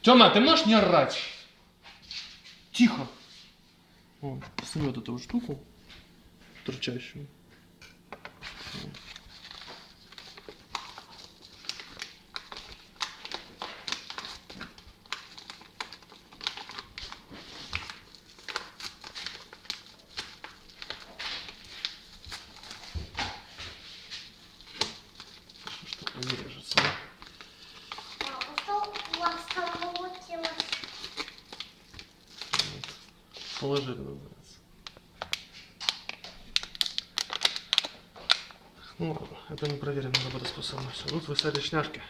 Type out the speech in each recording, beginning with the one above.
Тёма, ты можешь не орать? Тихо. Вот эту вот штуку, торчащую. Вот. Что ж такое не режется, а? Папа, что у вас там получилось? Положили называется. Ну это непроверенная работоспособность. А тут вы стали шняшки.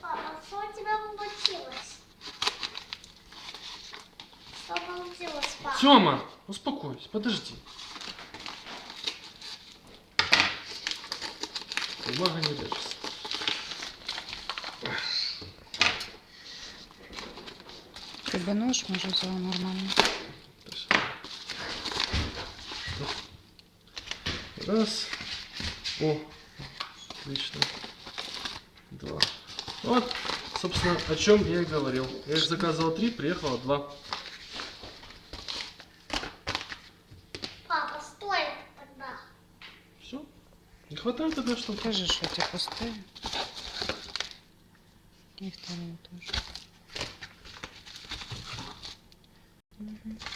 Папа, что у тебя получилось? Что получилось, папа? Тёма, успокойся, подожди. Бумага не режется. Ти би нож може взяла нормально. Раз. О, отлично. Два. Вот, собственно, о чем я и говорил. Я их заказывал три, приехало два. Папа, стой тогда. Все. Не хватает тогда что-то. Покажи, що ті пусти. І вторую теж. happen.